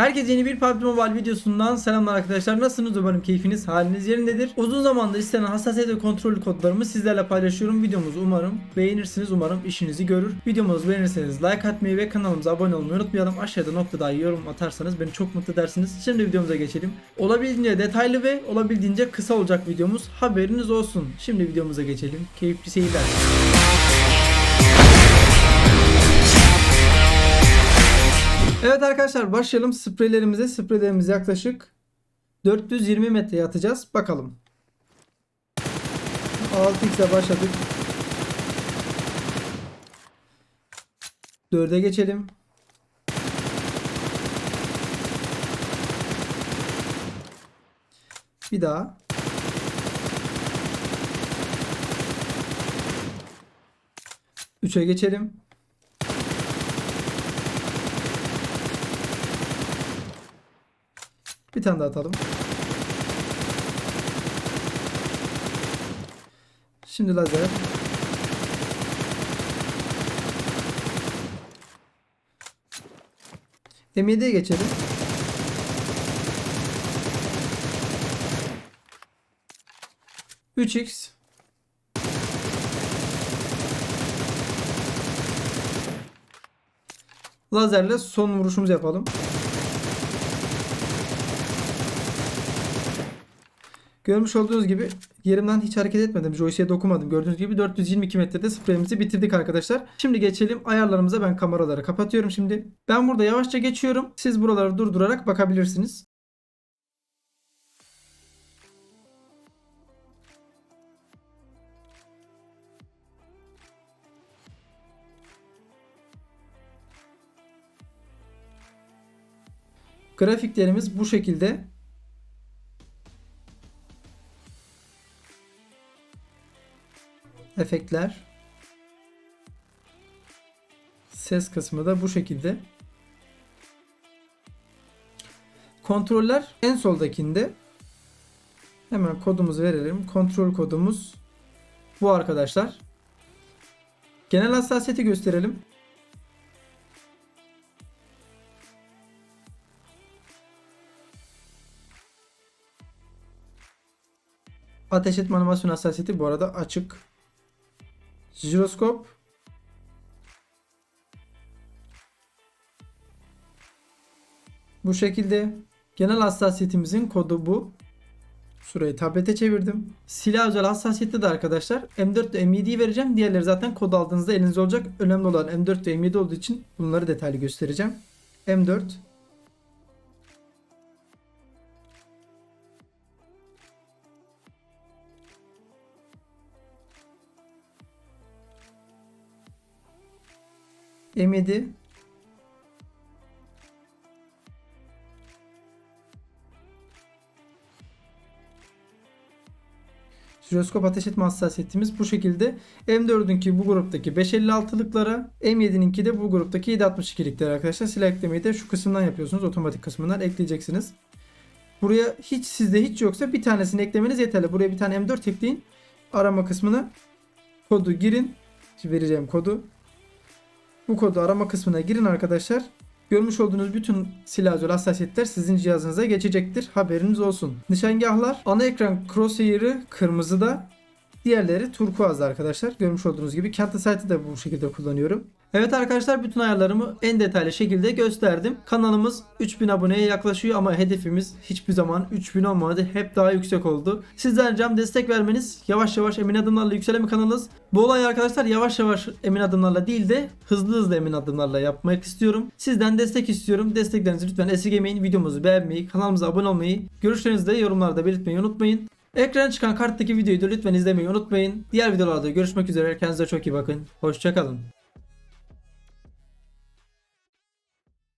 Herkese yeni bir PUBG Mobile videosundan selamlar arkadaşlar. Nasılsınız? Umarım keyfiniz, haliniz yerindedir. Uzun zamandır istenen hassasiyet ve kontrol kodlarımı sizlerle paylaşıyorum. Videomuzu umarım beğenirsiniz. Umarım işinizi görür. Videomuzu beğenirseniz like atmayı ve kanalımıza abone olmayı unutmayalım. Aşağıda noktada yorum atarsanız beni çok mutlu edersiniz. Şimdi videomuza geçelim. Olabildiğince detaylı ve olabildiğince kısa olacak videomuz. Haberiniz olsun. Şimdi videomuza geçelim. Keyifli seyirler. Evet arkadaşlar başlayalım spreylerimize. Spreylerimizi yaklaşık 420 metreye atacağız. Bakalım. 6x'e başladık. 4'e geçelim. Bir daha. Üçe geçelim. Bir tane daha atalım. Şimdi lazer. M7'ye geçelim. Üç x Lazerle son vuruşumuzu yapalım. Görmüş olduğunuz gibi yerimden hiç hareket etmedim. Joystick'e dokunmadım. Gördüğünüz gibi 422 metrede spreyimizi bitirdik arkadaşlar. Şimdi geçelim ayarlarımıza. Ben kameraları kapatıyorum şimdi. Ben burada yavaşça geçiyorum. Siz buraları durdurarak bakabilirsiniz. Grafiklerimiz bu şekilde. Efektler ses kısmı da bu şekilde. Kontroller en soldakinde. Hemen kodumuzu verelim. Kontrol kodumuz bu arkadaşlar. Genel hassasiyeti gösterelim. Ateş etme animasyon hassasiyeti bu arada açık Jiroskop. Bu şekilde genel hassasiyetimizin kodu bu. Şurayı tablete çevirdim. Silah özel hassasiyette de arkadaşlar M4 ve M7'yi vereceğim. Diğerleri zaten kod aldığınızda elinizde olacak. Önemli olan M4 ve M7 olduğu için bunları detaylı göstereceğim. M4 M7 Jiroskop ateş etme hassasiyetimiz bu şekilde. M4'ünki bu gruptaki 556'lıklara, M7'ninki de bu gruptaki 762'liklere arkadaşlar. Silah eklemeyi de şu kısımdan yapıyorsunuz. Otomatik kısmından ekleyeceksiniz. Buraya hiç sizde hiç yoksa bir tanesini eklemeniz yeterli. Buraya bir tane M4 ekleyin. Arama kısmına kodu girin. Şimdi vereceğim kodu. Bu kodu arama kısmına girin arkadaşlar. Görmüş olduğunuz bütün silah özel hassasiyetler sizin cihazınıza geçecektir. Haberiniz olsun. Nişangahlar ana ekran crosshair'ı kırmızıda. Diğerleri turkuazda arkadaşlar. Görmüş olduğunuz gibi Counter Sight'ı da bu şekilde kullanıyorum. Evet arkadaşlar bütün ayarlarımı en detaylı şekilde gösterdim. Kanalımız 3000 aboneye yaklaşıyor ama hedefimiz hiçbir zaman 3000 olmadı. Hep daha yüksek oldu. Sizden ricam destek vermeniz. Yavaş yavaş emin adımlarla yükselen bir kanalız. Bu olayı arkadaşlar yavaş yavaş emin adımlarla değil de hızlı hızlı emin adımlarla yapmak istiyorum. Sizden destek istiyorum. Desteklerinizi lütfen esirgemeyin. Videomuzu beğenmeyi, kanalımıza abone olmayı, görüşlerinizi de yorumlarda belirtmeyi unutmayın. Ekrana çıkan karttaki videoyu da lütfen izlemeyi unutmayın. Diğer videolarda görüşmek üzere. Kendinize çok iyi bakın. Hoşçakalın.